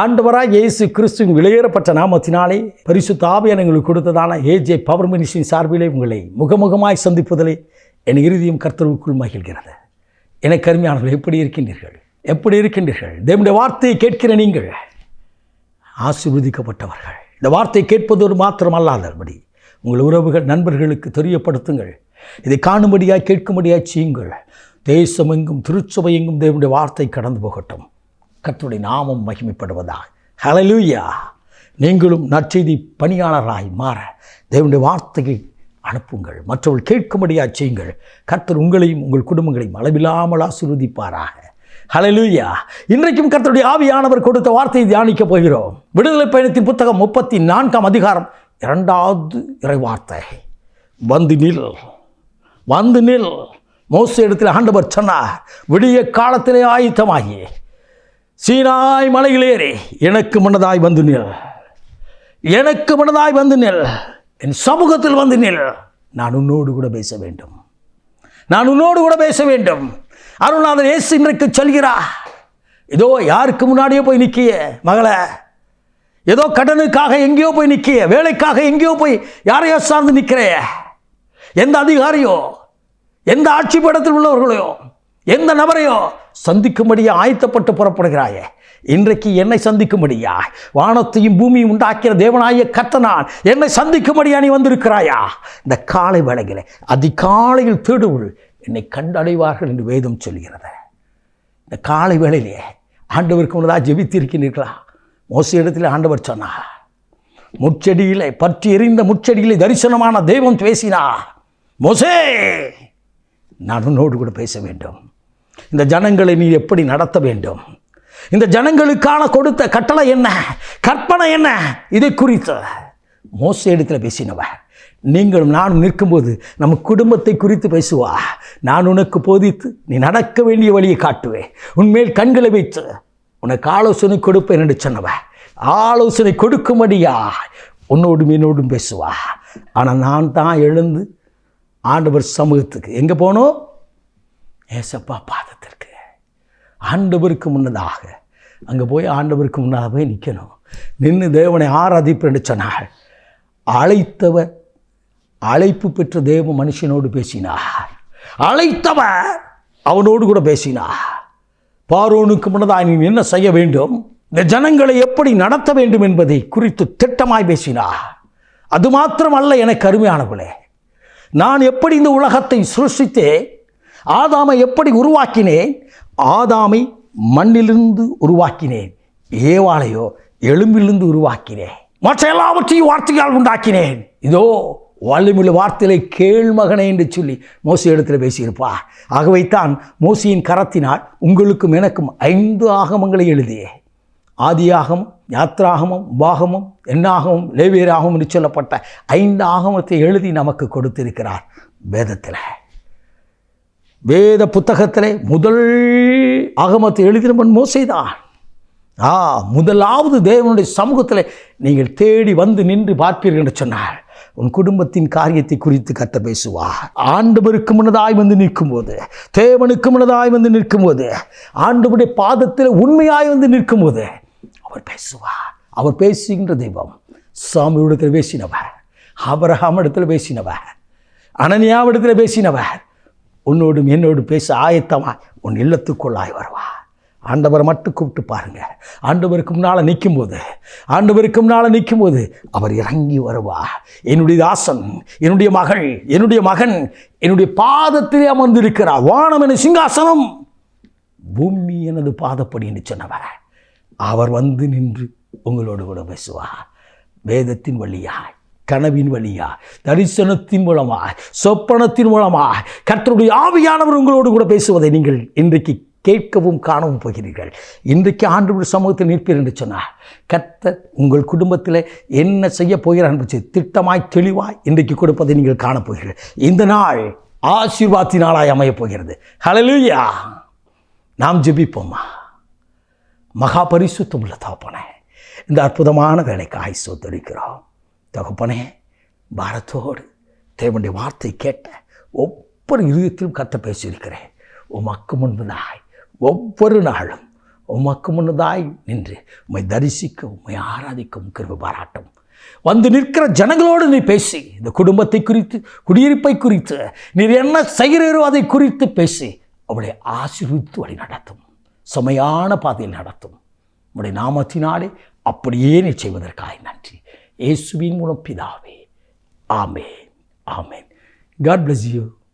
ஆண்டவராக இயேசு கிறிஸ்துவின் வெளியேறப்பட்ட நாமத்தினாலே பரிசு ஆவியான எங்களுக்கு கொடுத்ததான ஏஜே பவர் மினிஸ்டின் சார்பிலே உங்களை முகமுகமாய் சந்திப்பதிலே என் இறுதியும் கர்த்தருக்குள் மகிழ்கிறது. எனக்கு அருமையானவர்கள் எப்படி இருக்கின்றீர்கள்? எப்படி இருக்கின்றீர்கள்? தேவனுடைய வார்த்தையை கேட்கிற நீங்கள் ஆசீர்வதிக்கப்பட்டவர்கள். இந்த வார்த்தை கேட்பதோடு மாத்திரமல்லாதபடி உங்கள் உறவுகள் நண்பர்களுக்கு தெரியப்படுத்துங்கள். இதை காணும்படியாய் கேட்கும்படியாய் செய்யுங்கள். தேசமெங்கும் திருச்சபை எங்கும் தேவனுடைய வார்த்தை கடந்து போகட்டும். கர்த்தருடைய நாமம் மகிமைப்படுவதாக. ஹலலூயா நீங்களும் நற்செய்தி பணியாளராய் மாற தேவனுடைய வார்த்தையை அனுப்புங்கள். மற்றவர்கள் கேட்கும்படியாக செய்யுங்கள். கர்த்தர் உங்களையும் உங்கள் குடும்பங்களையும் அளவில்லாமல் ஆசிர்வதிப்பாராக. ஹலலூயா இன்றைக்கும் கர்த்தருடைய ஆவியானவர் கொடுத்த வார்த்தையை தியானிக்கப் போகிறோம். விடுதலை பயணத்தின் புத்தகம் முப்பத்தி நான்காம் அதிகாரம் இரண்டாவது இறை வார்த்தை வந்து நில். வந்து நில். மோச இடத்தில் ஆண்டவர் சொன்னார் விடிய காலத்திலே ஆயுத்தமாகியே சீனாய் மலையிலேறி எனக்கு முன்னதாய் வந்து நில். எனக்கு முன்னதாய் வந்து நில். என் சமூகத்தில் வந்து நில். நான் உன்னோடு கூட பேச வேண்டும். நான் உன்னோடு கூட பேச வேண்டும். அருள்நாதன் இயேசு இன்றைக்கு சொல்கிறா ஏதோ யாருக்கு முன்னாடியோ போய் நிற்கிய மகளே. ஏதோ கடனுக்காக எங்கேயோ போய் நிற்கிய வேலைக்காக எங்கேயோ போய் யாரையோ சார்ந்து நிற்கிறைய எந்த அதிகாரியோ எந்த ஆட்சி படத்தில் உள்ளவர்களையோ எந்த நபரையோ சந்திக்கும்படியா ஆயத்தப்பட்டு புறப்படுகிறாயே? இன்றைக்கு என்னை சந்திக்கும்படியா? வானத்தையும் பூமியும் உண்டாக்கிற தேவனாய கத்தனான் என்னை சந்திக்கும்படியா நீ வந்திருக்கிறாயா? இந்த காலை வேலைகளை அதிகாலையில் தேடுவுள் என்னை கண்டடைவார்கள் என்று வேதம் சொல்கிறது இந்த காலை வேளையிலே ஆண்டவருக்கு முன்னதாக ஜெபித்திருக்கிறீர்களா? மோச இடத்தில் ஆண்டவர் சொன்னா முச்செடியிலே பற்றி எறிந்த முச்செடியிலே தரிசனமான தெய்வம் பேசினா மோசே நான் உன்னோடு கூட பேச வேண்டும். இந்த ஜனங்களை நீ எப்படி நடத்த வேண்டும்? இந்த ஜனங்களுக்கான கொடுத்த கட்டளை என்ன? கற்பனை என்ன? இதை குறித்து மோச இடத்துல பேசினவ? நீங்களும் நானும் நிற்கும்போது நம்ம குடும்பத்தை குறித்து பேசுவா? நான் உனக்கு போதித்து நீ நடக்க வேண்டிய வழியை காட்டுவேன் உன்மேல் கண்களை வைத்து உனக்கு ஆலோசனை கொடுப்பேன் என்று சொன்னவ? ஆலோசனை கொடுக்கும்படியா? உன்னோடும் என்னோடும் பேசுவா? ஆனால் நான் தான் எழுந்து ஆண்டவர் சமூகத்துக்கு எங்கே போனோம்? ஏசப்பா பாதத்திற்கு ஆண்டவருக்கு முன்னதாக அங்கே போய் ஆண்டவருக்கு முன்னதாக போய் நிற்கணும் நின்று தேவனை ஆராதிப்பேன் என்று அழைத்தவர் அழைப்பு பெற்ற தேவ மனுஷனோடு பேசினார். அழைத்தவர் அவனோடு கூட பேசினார். பாரோனுக்கு முன்னதாக நீ என்ன செய்ய வேண்டும்? இந்த ஜனங்களை எப்படி நடத்த வேண்டும் என்பதை குறித்து திட்டமாய் பேசினார். அது மாத்திரமல்ல எனக்கு அருமையானவளே நான் எப்படி இந்த உலகத்தை சிருஷ்டித்தேன்? ஆதாமை எப்படி உருவாக்கினேன்? ஆதாமை மண்ணிலிருந்து உருவாக்கினேன். ஏவாளையோ எலும்பிலிருந்து உருவாக்கினேன். மற்ற எல்லாவற்றையும் வார்த்தையால் உண்டாக்கினேன். இதோ வலிமுள்ள வார்த்தையிலே கேள்மகனே என்று சொல்லி மோசி இடத்துல பேசியிருப்பா ஆகவைத்தான் மோசியின் கரத்தினால் உங்களுக்கும் எனக்கும் ஐந்து ஆகமங்களை எழுதியே. ஆதியாகமம் யாத்ராகமம் பாகமம் எண்ணாகமம் லேவியராகமம் என்று சொல்லப்பட்ட ஐந்து ஆகமத்தை எழுதி நமக்கு கொடுத்திருக்கிறார் வேதத்தில். வேத புத்தகத்திலே முதல் ஆகமத்தை எழுதினவன் மோசைதான். ஆ முதலாவது தேவனுடைய சமூகத்தில் நீங்கள் தேடி வந்து நின்று பார்ப்பீர்கள் என்று சொன்னார் உன் குடும்பத்தின் காரியத்தை குறித்து கத்த பேசுவார். ஆண்டவருக்கு முன்னதாய் வந்து நிற்கும்போது தேவனுக்கு முன்னதாய் வந்து நிற்கும்போது ஆண்டவருடைய பாதத்தில் உண்மையாய் வந்து நிற்கும்போது அவர் பேசுவார். அவர் பேசுகின்ற தெய்வம் சாமியிடத்தில் பேசினவர் அபரகாம் இடத்துல பேசினவர் அனனியாவிடத்தில் பேசினவர் உன்னோடும் என்னோடு பேச ஆயத்தமா உன் இல்லத்துக்குள்ளாய் வருவா. ஆண்டவரை மட்டும் கூப்பிட்டு பாருங்க. ஆண்டவருக்கு முன்னால் நிற்கும்போது ஆண்டவருக்கு முன்னால் நிற்கும்போது அவர் இறங்கி வருவா. என்னுடைய தாசன் என்னுடைய மகள் என்னுடைய மகன் என்னுடைய பாதத்திலே அமர்ந்திருக்கிறார் வானம் என சிங்காசனம். பூமி எனது பாதப்படி என்று சொன்னவர். அவர் வந்து நின்று உங்களோடு கூட பேசுவா. வேதத்தின் வழியாய். கனவின் வழியா தரிசனத்தின் மூலமா சொப்பனத்தின் மூலமா கர்த்தருடைய ஆவியானவர் உங்களோடு கூட பேசுவதை நீங்கள் இன்றைக்கு கேட்கவும் காணவும் போகிறீர்கள். இன்றைக்கு ஆண்டு சமூகத்தில் நிற்பீர் என்று சொன்னார் கர்த்தர் உங்கள் குடும்பத்தில் என்ன செய்ய போகிறார் என்பது திட்டமாய் தெளிவாய் இன்றைக்கு கொடுப்பதை நீங்கள் காணப்போகிறீர்கள் இந்த நாள் ஆசீர்வாதத்தின் நாளாய் அமையப் போகிறது. ஹலலூயா நாம் ஜெபிப்போம்மா மகா பரிசுத்தம் உள்ள தாப்பன இந்த அற்புதமான வேலைக்கு ஆய் சொத்தரிக்கிறோம். தகப்பனே பாரத்தோடு தேவனுடைய வார்த்தை கேட்ட ஒவ்வொரு இருதயத்திலும் கத்த பேசியிருக்கிறேன். உமக்கு முன்பதாய் ஒவ்வொரு நாளும் உமக்கு முன்னதாய் நின்று உம்மை தரிசிக்க உம்மை ஆராதிக்கும் கிருபை பாராட்டும். வந்து நிற்கிற ஜனங்களோடு நீ பேசி இந்த குடும்பத்தை குறித்து குடியிருப்பை குறித்து நீர் என்ன செய்கிறீரோ அதை குறித்து பேசி அவளை ஆசீர்வித்து வழி நடத்தும். செமையான பாதையில் நடத்தும். உடைய நாமத்தினாலே அப்படியே நீ செய்வதற்காக நன்றி. இயேசுவின் மூலம் பிதாவே. ஆமேன். ஆமேன். God bless you